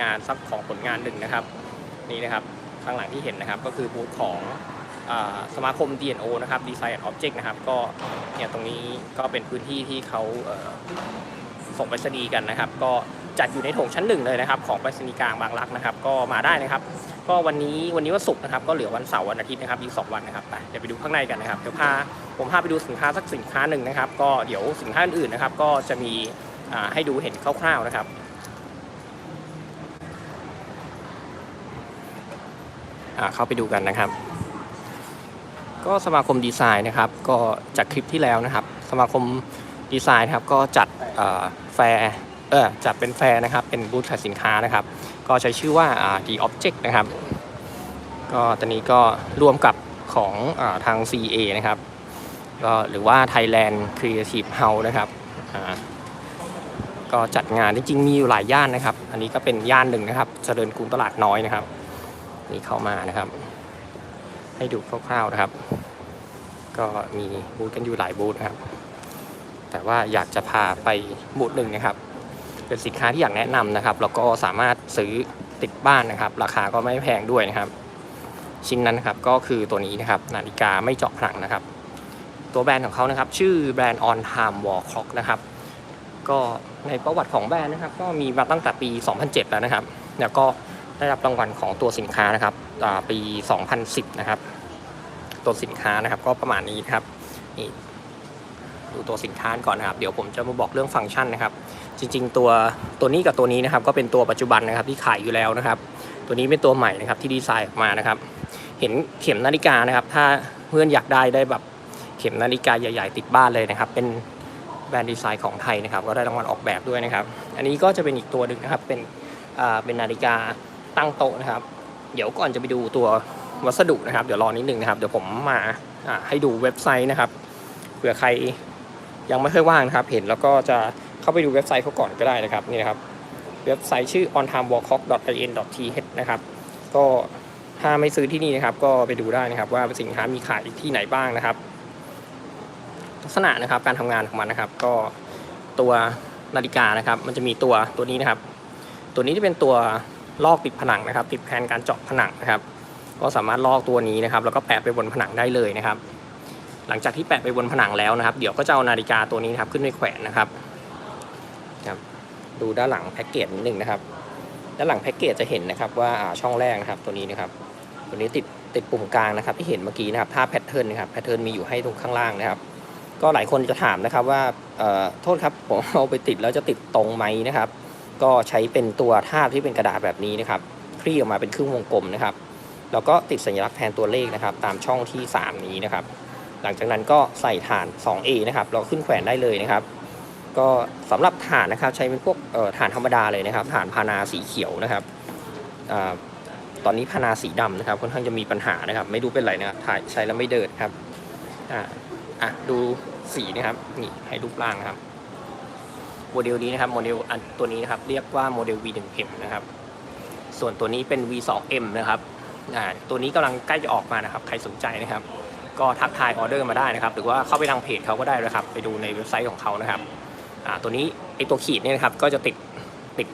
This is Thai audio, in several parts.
งานสักของผลงานหนึ่งนะครับ นี่นะครับข้างหลังที่เห็นนะครับก็คือบูธของสมาคม DNO นะครับ Design and Object นะครับก็เนี่ยตรงนี้ก็เป็นพื้นที่ที่เขาเส่งไปรษณีย์กันนะครับ ก็จัดอยู่ในโถงชั้นหนึ่งเลยนะครับ ของไปรษณีย์กลางบางรักนะครับ ก็มาได้นะครับ ก็วันนี้วันนี้วันศุกร์นะครับ ก็เหลือวันเสาร์วันอาทิตย์นะครับอีกสองวันนะครับไปเดี๋ยวไปดูข้างในกันนะครับเดี๋ยวพาผมพาไปดูสินค้าสักสินค้าหนึ่งนะครับ ก็เดี๋ยวสินค้าอื่นๆนะครับ ก็จะมีให้ดูเห็นคร่าวๆนะครับ อ่า เข้าไปดูกันนะครับ ก็สมาคมดีไซน์นะครับ ก็จากคลิปที่แล้วนะครับ สมาคมดีไซน์ครับก็จัดแฟร์เออจัดเป็นแฟร์นะครับ เป็นบูธขายสินค้านะครับ ก็ใช้ชื่อว่าอ่า The Object นะครับ ก็ตอนนี้ก็ร่วมกับของอทาง CA นะครับก็หรือว่า Thailand Creative House นะครับก็จัดงานจริงๆมีอยู่หลายย่านนะครับ อันนี้ก็เป็นย่านหนึ่งนะครับ เจริญกรุงตลาดน้อยนะครับ นี่เข้ามานะครับ ให้ดูคร่าวๆนะครับ ก็มีบูธกันอยู่หลายบูธนะครับ แต่ว่าอยากจะพาไปบูธหนึ่งนะครับ เป็นสินค้าที่อยากแนะนำนะครับแล้วก็สามารถซื้อติดบ้านนะครับ ราคาก็ไม่แพงด้วยนะครับ ชิ้นนั้นนะครับก็คือตัวนี้นะครับ นาฬิกาไม่เจาะผนังนะครับ ตัวแบรนด์ของเขานะครับ ชื่อแบรนด์ On Time Wall Clock นะครับ ก็ในประวัติของแบรนด์นะครับ ก็มีมาตั้งแต่ปี 2007 แล้วนะครับ แล้วก็ ได้รับรางวัลของตัวสินค้านะครับอ่าปี 2010 นะครับ ตัวสินค้านะครับก็ประมาณนี้นะครับนี่ดูตัวสินค้าก่อนนะครับ เดี๋ยวผมจะมาบอกเรื่องฟังก์ชันนะครับ จริง ๆ ตัวตัวนี้กับตัวนี้นะครับ ก็เป็นตัวปัจจุบันนะครับที่ขายอยู่แล้วนะครับ ตัวนี้เป็นตัวใหม่นะครับที่ดีไซน์ออกมานะครับ เห็นเข็มนาฬิกานะครับ ถ้าเพื่อนอยากได้ได้แบบเข็มนาฬิกาใหญ่ๆ ติดบ้านเลยนะครับ เป็นแบรนด์ดีไซน์ของไทยนะครับ ก็ได้รางวัลออกแบบด้วยนะครับ อันนี้ก็จะเป็นอีกตัวหนึ่งนะครับ เป็นอ่าเป็นนาฬิกา ตั้งโต๊ะนะครับ เดี๋ยวก่อนจะไปดูตัววัสดุนะครับ เดี๋ยวรอนิดนึงนะครับ เดี๋ยวผมมาให้ดูเว็บไซต์นะครับ เผื่อใครยังไม่เคยว่างนะครับ เห็นแล้วก็จะเข้าไปดูเว็บไซต์เขาก่อนก็ได้นะครับนี่นะครับ เว็บไซต์ชื่อ ontimewalkcock.in.th นะครับ ก็ถ้าไม่ซื้อที่นี่นะครับ ก็ไปดูได้นะครับ ว่าสินค้ามีขายที่ไหนบ้างนะครับ ลักษณะนะครับการทำงานของมันนะครับ ก็ตัวนาฬิกานะครับ มันจะมีตัวตัวนี้นะครับ ตัวนี้จะเป็นตัว ลอกติดผนังนะครับ ติดแทนการเจาะผนังนะครับ ก็สามารถลอกตัวนี้นะครับ แล้วก็แปะไปบนผนังได้เลยนะครับ หลังจากที่แปะไปบนผนังแล้วนะครับ เดี๋ยวก็จะเอานาฬิกาตัวนี้นะครับขึ้นไปแขวนนะครับครับ ดูด้านหลังแพ็กเกจนิดนึงนะครับ ด้านหลังแพ็กเกจจะเห็นนะครับว่าช่องแรกนะครับตัวนี้นะครับ ตัวนี้ติดติดปุ่มกลางนะครับ ที่เห็นเมื่อกี้นะครับท่าแพทเทิร์นนะครับแพทเทิร์นมีอยู่ให้ตรงข้างล่างนะครับ ก็หลายคนจะถามนะครับว่าโทษครับผมเอาไปติดแล้วจะติดตรงไหมนะครับ ก็ใช้เป็นตัวทาบที่เป็นกระดาษแบบนี้นะครับ คลี่ออกมาเป็นครึ่งวงกลมนะครับ แล้วก็ติดสัญลักษณ์แทนตัวเลขนะครับ ตามช่องที่ 3 นี้นะครับ หลังจากนั้นก็ใส่ฐาน 2A นะครับเราขึ้นแขวนได้เลยนะครับ ก็สำหรับฐานนะครับ ใช้เป็นพวกฐานธรรมดาเลยนะครับฐานพานาสีเขียวนะครับอตอนนี้พานาสีดำนะครับค่อนข้างจะมีปัญหานะครับ ไม่รู้เป็นไรนะครับถ่ายใช้แล้วไม่เดินครับอ่าอะดูสีนะครับนี่ให้รูปร่างนะครับ โมเดลนี้นะครับโมเดลอันตัวนี้นะครับเรียกว่าโมเดล V1M นะครับส่วนตัวนี้เป็น V2M นะครับตัวนี้กำลังใกล้จะออกมานะครับใครสนใจนะครับ ก็ทักทายออเดอร์มาได้นะครับ หรือว่าเข้าไปทางเพจเขาก็ได้นะครับ ไปดูในเว็บไซต์ของเขานะครับตัวนี้ไอตัวขีดเนี่ยนะครับก็จะติดติด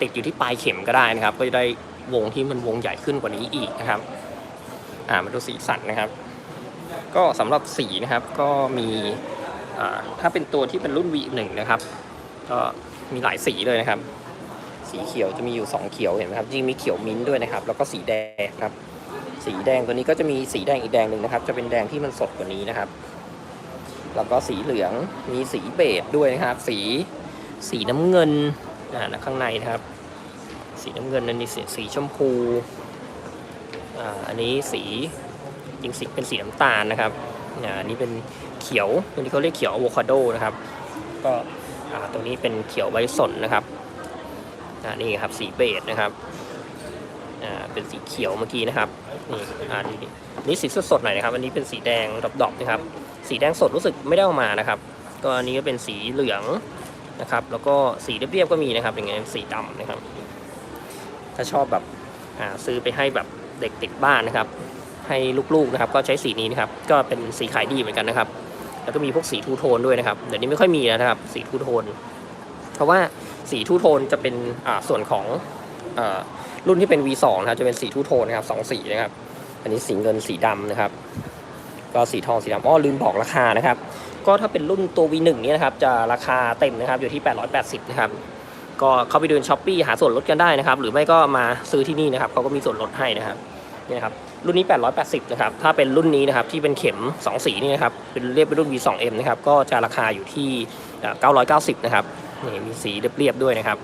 ติดอยู่ที่ปลายเข็มก็ได้นะครับ ก็จะได้วงที่มันวงใหญ่ขึ้นกว่านี้อีกนะครับอ่ามาดูสีสันนะครับ ก็สำหรับสีนะครับก็มีอ่าถ้าเป็นตัวที่เป็นรุ่น V1 นะครับ ก็มีหลายสีเลยนะครับ สีเขียวจะมีอยู่ 2 เขียวเห็นไหมครับจริงมีเขียวมิ้นท์ด้วยนะครับ แล้วก็สีแดงครับ สีแดงตัวนี้ก็จะมีสีแดงอีกแดงหนึ่งนะครับ จะเป็นแดงที่มันสดกว่านี้นะครับ แล้วก็สีเหลืองมีสีเบจด้วยนะครับ สีสีน้ำเงินอ่าข้างในนะครับ สีน้ำเงินอันนี้สีสีชมพูอ่าอันนี้สีจริงสีเป็นสีน้ำตาลนะครับอ่าอันนี้เป็นเขียวตัวนี้เขาเรียกเขียวอะโวคาโดนะครับ ก็ อ่าตรงนี้เป็นเขียวใบสนนะครับอ่านี่ครับสีเบจนะครับอ่าเป็นสีเขียวเมื่อกี้นะครับนี่อ่านี่นี่สีสดๆหน่อยนะครับ อันนี้เป็นสีแดงดอกๆนะครับ สีแดงสดรู้สึกไม่ได้เอามานะครับ ก็อันนี้ก็เป็นสีเหลืองนะครับ แล้วก็สีเรียบๆก็มีนะครับ อย่างเงี้ยสีดำนะครับ ถ้าชอบแบบอ่าซื้อไปให้แบบเด็กติดบ้านนะครับ ให้ลูกๆนะครับ ก็ใช้สีนี้นะครับ ก็เป็นสีขายดีเหมือนกันนะครับ แล้วก็มีพวกสีทูโทนด้วยนะครับ เดี๋ยวนี้ไม่ค่อยมีแล้วนะครับ สีทูโทน เพราะว่าสีทูโทนจะเป็นส่วนของอรุ่นที่เป็น V2 นะครับ จะเป็นสีทูโทนนะครับสองสีนะครับ อันนี้สีเงินสีดำนะครับ ก็สีทองสีดำอ้อลืมบอกราคานะครับ ก็ถ้าเป็นรุ่นตัว V1 เนี่ยนะครับ จะราคาเต็มนะครับ อยู่ที่ 880 นะครับ ก็เข้าไปเดินช้อปปี้หาส่วนลดกันได้นะครับ หรือไม่ก็มาซื้อที่นี่นะครับเขาก็มีส่วนลดให้นะครับ นี่นะครับ รุ่นนี้ 880 นะครับ ถ้าเป็นรุ่นนี้นะครับที่เป็นเข็ม 2 สีนี่นะครับ เป็นเรียกเป็นรุ่น V2M นะครับ ก็จะราคาอยู่ที่ 990 นะครับ นี่มีสีเรียบๆด้วยนะครับ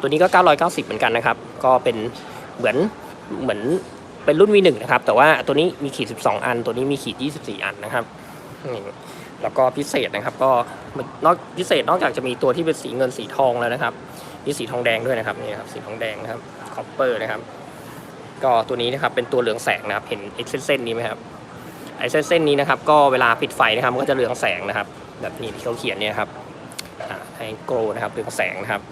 ตัวนี้ก็ 990 เหมือนกันนะครับ ก็เป็นเหมือนเหมือนเป็นรุ่น V1 นะครับ แต่ว่าตัวนี้มีขีด 12 อัน ตัวนี้มีขีด 24 อันนะครับนี่แล้วก็พิเศษนะครับ ก็นอกพิเศษนอกจากจะมีตัวที่เป็นสีเงินสีทองแล้วนะครับ มีสีทองแดงด้วยนะครับ นี่ครับ สีทองแดงนะครับ คอปเปอร์นะครับ ก็ตัวนี้นะครับเป็นตัวเหลืองแสงนะครับเห็นไอ้เส้นเส้นๆนี้ไหมครับไอ้เส้นเส้นๆนี้นะครับ ก็เวลาปิดไฟนะครับมันก็จะเรืองแสงนะครับ แบบนี้ที่เขาเขียนเนี่ยครับไฮโกรนะครับเรืองแสงนะครับ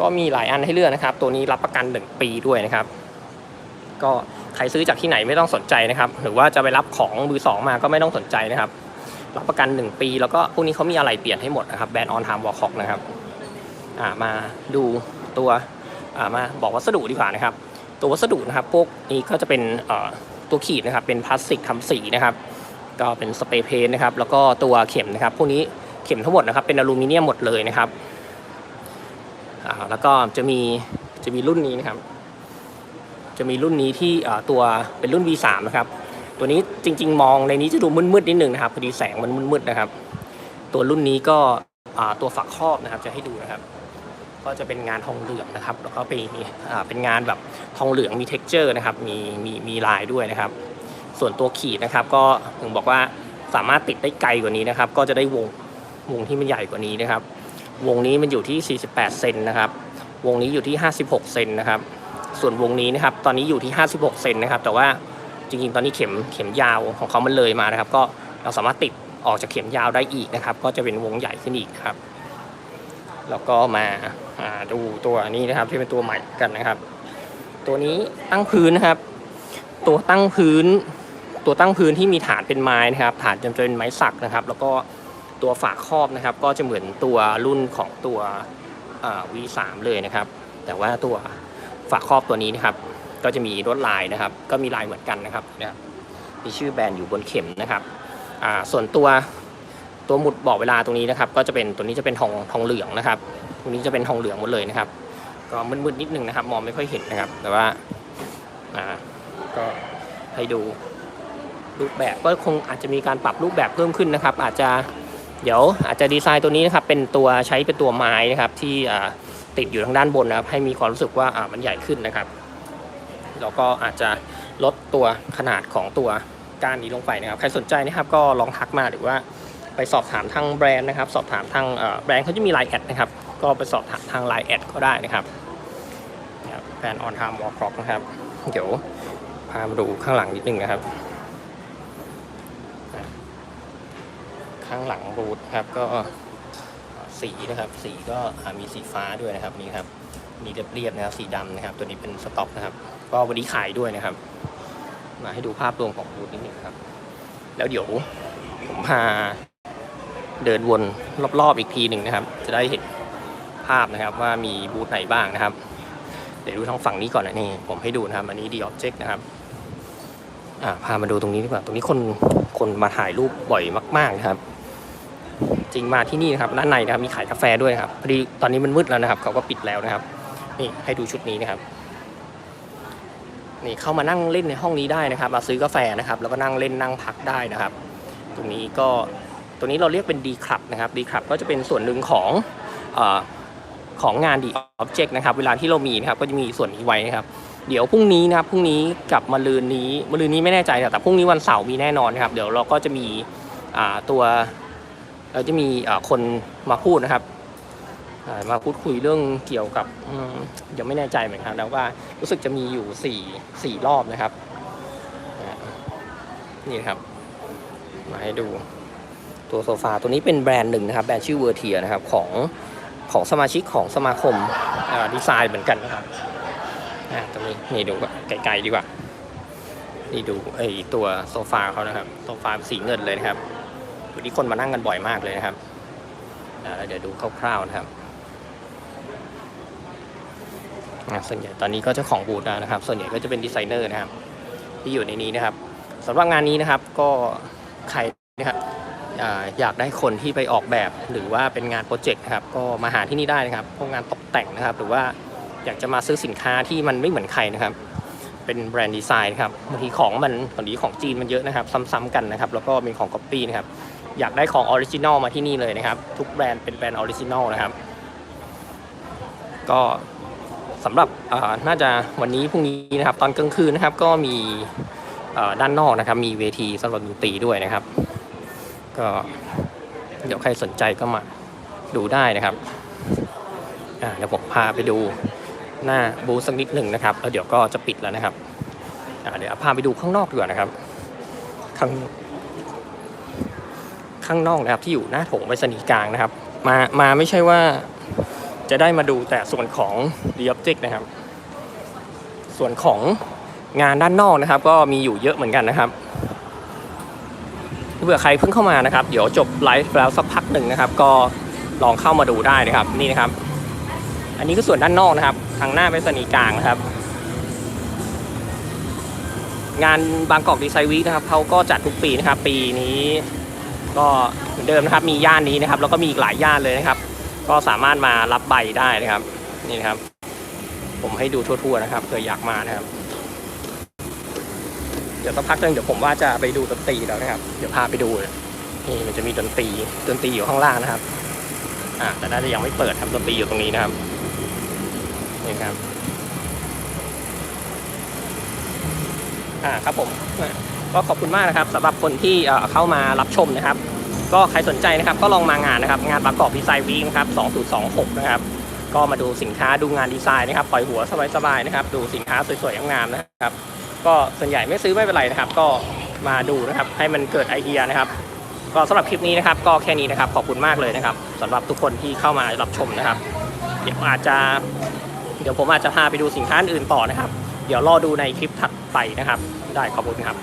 ก็มีหลายอันให้เลือกนะครับ ตัวนี้รับประกัน 1 ปีด้วยนะครับ ก็ใครซื้อจากที่ไหนไม่ต้องสนใจนะครับ หรือว่าจะไปรับของมือสองมาก็ไม่ต้องสนใจนะครับรับประกัน 1 ปี แล้วก็พวกนี้เขามีอะไรเปลี่ยนให้หมดนะครับแบรนด์ออนไทม์วอลคอกนะครับมาดูตัวมาบอกวัสดุดีกว่านะครับ ตัววัสดุนะครับ พวกนี้ก็จะเป็นตัวขีดนะครับ เป็นพลาสติกทำสีนะครับ ก็เป็นสเปรย์เพนท์นะครับ แล้วก็ตัวเข็มนะครับ พวกนี้เข็มทั้งหมดนะครับ เป็นอลูมิเนียมหมดเลยนะครับ แล้วก็จะมีจะมีรุ่นนี้นะครับ จะมีรุ่นนี้ที่ตัวเป็นรุ่น V3 นะครับ ตัวนี้จริง ๆ มองในนี้จะดูมืดๆนิดนึงนะครับ พอดีแสงมันมืดๆนะครับ ตัวรุ่นนี้ก็ตัวฝักครอบนะครับ จะให้ดูนะครับ ก็จะเป็นงานทองเหลืองนะครับ แล้วก็เป็นเป็นงานแบบทองเหลืองมี t e x t อร์นะครับ มีมีมีลายด้วยนะครับ ส่วนตัวขีดนะครับ ก็ถึงบอกว่าสามารถติดได้ไกลกว่านี้นะครับ ก็จะได้วงวงที่มันใหญ่กว่านี้นะครับ วงนี้มันอยู่ที่ 48 เซนนะครับ วงนี้อยู่ที่ 56 เซนนะครับ ส่วนวงนี้นะครับ ตอนนี้อยู่ที่ 56 เซนนะครับ แต่ว่าจริงๆ ตอนนี้เข็มเข็มยาวของเขามันเลยมานะครับ ก็เราสามารถติดออกจากเข็มยาวได้อีกนะครับ ก็จะเป็นวงใหญ่ขึ้นอีกครับ แล้วก็มาาดูตัวนี้นะครับที่เป็นตัวใหม่กันนะครับ ตัวนี้ตั้งพื้นนะครับ ตัวตั้งพื้น ตัวตั้งพื้นที่มีฐานเป็นไม้นะครับ ฐานจะเป็นไม้สักนะครับ แล้วก็ตัวฝาครอบนะครับ ก็จะเหมือนตัวรุ่นของตัวอ่า V3 เลยนะครับ แต่ว่าตัวฝาครอบตัวนี้นะครับ ก็จะมีลวดลายนะครับ ก็มีลายเหมือนกันนะครับ มีชื่อแบรนด์อยู่บนเข็มนะครับส่วนตัว ตัวหมุดบอกเวลาตรงนี้นะครับ ก็จะเป็นตัวนี้จะเป็นทองทองเหลืองนะครับตรงนี้จะเป็นทองเหลืองหมดเลยนะครับ ก็มืดๆนิดนึงนะครับ มองไม่ค่อยเห็นนะครับ แต่ว่าอ่าก็ให้ดูรูปแบบก็คงอาจจะมีการปรับรูปแบบเพิ่มขึ้นนะครับ อาจจะเดี๋ยวอาจจะดีไซน์ตัวนี้นะครับเป็นตัวใช้เป็นตัวไม้นะครับที่ติดอยู่ทางด้านบนนะครับ ให้มีความรู้สึกว่าอ่ามันใหญ่ขึ้นนะครับแล้วก็อาจจะลดตัวขนาดของตัวก้านนี้ลงไปนะครับ ใครสนใจนะครับก็ลองทักมาหรือว่า ไปสอบถามทางแบรนด์นะครับ สอบถามทางแบรนด์เขาจะมีไลน์แอดนะครับ ก็ไปสอบถามทางไลน์แอดก็ได้นะครับแบรนด์ออนไทม์วอลคร็อกนะครับ เดี๋ยวพามาดูข้างหลังนิดนึงนะครับ ข้างหลังบูธครับก็สีนะครับ สีก็มีสีฟ้าด้วยนะครับนี่ครับมีเรียบๆนะครับสีดำนะครับ ตัวนี้เป็นสต็อกนะครับ ก็วันนี้ขายด้วยนะครับ มาให้ดูภาพรวมของบูธนิดนึงครับ แล้วเดี๋ยวผมพา เดินวนรอบๆอีกทีหนึ่งนะครับ จะได้เห็นภาพนะครับว่ามีบูธไหนบ้างนะครับ เดี๋ยวดูทางฝั่งนี้ก่อนนะนี่ผมให้ดูนะครับ อันนี้ดีออบเจกต์นะครับอ่าพามาดูตรงนี้ดีกว่า ตรงนี้คนคนมาถ่ายรูปบ่อยมากๆนะครับ จริงมาที่นี่นะครับด้านในนะครับมีขายกาแฟด้วยครับพอดีตอนนี้มันมืดแล้วนะครับ เขาก็ปิดแล้วนะครับ นี่ให้ดูชุดนี้นะครับ นี่เข้ามานั่งเล่นในห้องนี้ได้นะครับ มาซื้อกาแฟนะครับ แล้วก็นั่งเล่นนั่งพักได้นะครับ ตรงนี้ก็ ตรงนี้เราเรียกเป็น D Club นะครับ D Club ก็จะเป็นส่วนหนึ่งของอของงาน D Object นะครับ เวลาที่เรามีนะครับก็จะมีส่วนนี้ไว้นะครับ เดี๋ยวพรุ่งนี้นะครับพรุ่งนี้กับมะรืนนี้มะรืนนี้ไม่แน่ใจแต่พรุ่งนี้วันเสาร์มีแน่นอนนะครับ เดี๋ยวเราก็จะมีตัวเราจะมีคนมาพูดนะครับมาพูดคุยเรื่องเกี่ยวกับยังไม่แน่ใจเหมือนกันแล้วว่ารู้สึกจะมีอยู่สี่สี่รอบนะครับ นี่ครับ มาให้ดู ตัวโซฟาตัวนี้เป็นแบรนด์หนึ่งนะครับ แบรนด์ชื่อเวอร์เทียนะครับของของสมาชิกของสมาคมดีไซน์เหมือนกันนะครับตรงนี้นี่ดูไกลๆดีกว่า นี่ดูไอตัวโซฟาเขานะครับ โซฟาสีเงินเลยนะครับตัวนี้คนมานั่งกันบ่อยมากเลยนะครับเดี๋ยวดูคร่าวๆนะครับส่วนใหญ่ตอนนี้ก็เจ้าของบูธแล้วนะครับ ส่วนใหญ่ก็จะเป็นดีไซเนอร์นะครับ ที่อยู่ในนี้นะครับสำหรับงานนี้นะครับก็ใครนะครับ อยากได้คนที่ไปออกแบบหรือว่าเป็นงานโปรเจกต์ครับก็มาหาที่นี่ได้นะครับพวกงานตกแต่งนะครับ หรือว่าอยากจะมาซื้อสินค้าที่มันไม่เหมือนใครนะครับ เป็นแบรนด์ดีไซน์นะครับบางทีของมันตอนนี้ของจีนมันเยอะนะครับ ซ้ำๆกันนะครับ แล้วก็มีของก๊อปปี้นะครับอยากได้ของออริจินอลมาที่นี่เลยนะครับ ทุกแบรนด์เป็นแบรนด์ออริจินอลนะครับ ก็สำหรับน่าจะวันนี้พรุ่งนี้นะครับ ตอนกลางคืนนะครับ ก็มีด้านนอกนะครับ มีเวทีสำหรับดนตรีด้วยนะครับ ก็เดี๋ยวใครสนใจก็มาดูได้นะครับเดี๋ยวผมพาไปดูหน้าบูธสักนิดหนึ่งนะครับแล้วเดี๋ยวก็จะปิดแล้วนะครับเดี๋ยวพาไปดูข้างนอกดีกว่านะครับ ข้างข้างนอกนะครับที่อยู่หน้าโถงไปรษณีย์กลางนะครับ มามาไม่ใช่ว่าจะได้มาดูแต่ส่วนของ The Object นะครับ ส่วนของงานด้านนอกนะครับ ก็มีอยู่เยอะเหมือนกันนะครับ เผื่อใครเพิ่งเข้ามานะครับ เดี๋ยวจบไลฟ์แล้วสักพักหนึ่งนะครับ ก็ลองเข้ามาดูได้นะครับ นี่นะครับ อันนี้ก็ส่วนด้านนอกนะครับ ทางหน้าไปรษณีกลางนะครับ งานบางกอกดีไซน์วีคนะครับเขาก็จัดทุกปีนะครับ ปีนี้ ก็เหมือนเดิมนะครับ มีย่านนี้นะครับ แล้วก็มีอีกหลายย่านเลยนะครับ ก็สามารถมารับใบได้นะครับ นี่นะครับ ผมให้ดูทั่วๆนะครับเผื่ออยากมานะครับ เดี๋ยวสักพักนึงเดี๋ยวผมว่าจะไปดูดนตรีแล้วนะครับ เดี๋ยวพาไปดูนี่มันจะมีดนตรีดนตรีอยู่ข้างล่างนะครับอ่าแต่น่าจะยังไม่เปิดทำดนตรีอยู่ตรงนี้นะครับนี่ครับอ่าครับผมก็ขอบคุณมากนะครับสำหรับคนที่เข้ามารับชมนะครับ ก็ใครสนใจนะครับ ก็ลองมางานนะครับ งานประกอบดีไซน์วีคนะครับ 2026 นะครับ ก็มาดูสินค้าดูงานดีไซน์นะครับ ปล่อยหัวสบายๆนะครับ ดูสินค้าสวยๆงามๆนะครับ ก็ส่วนใหญ่ไม่ซื้อไม่เป็นไรนะครับ ก็มาดูนะครับให้มันเกิดไอเดียนะครับ ก็สำหรับคลิปนี้นะครับ ก็แค่นี้นะครับขอบคุณมากเลยนะครับสำหรับทุกคนที่เข้ามารับชมนะครับ เดี๋ยวอาจจะเดี๋ยวผมอาจจะพาไปดูสินค้าอื่นต่อนะครับ เดี๋ยวรอดูในคลิปถัดไปนะครับ ได้ขอบคุณครับ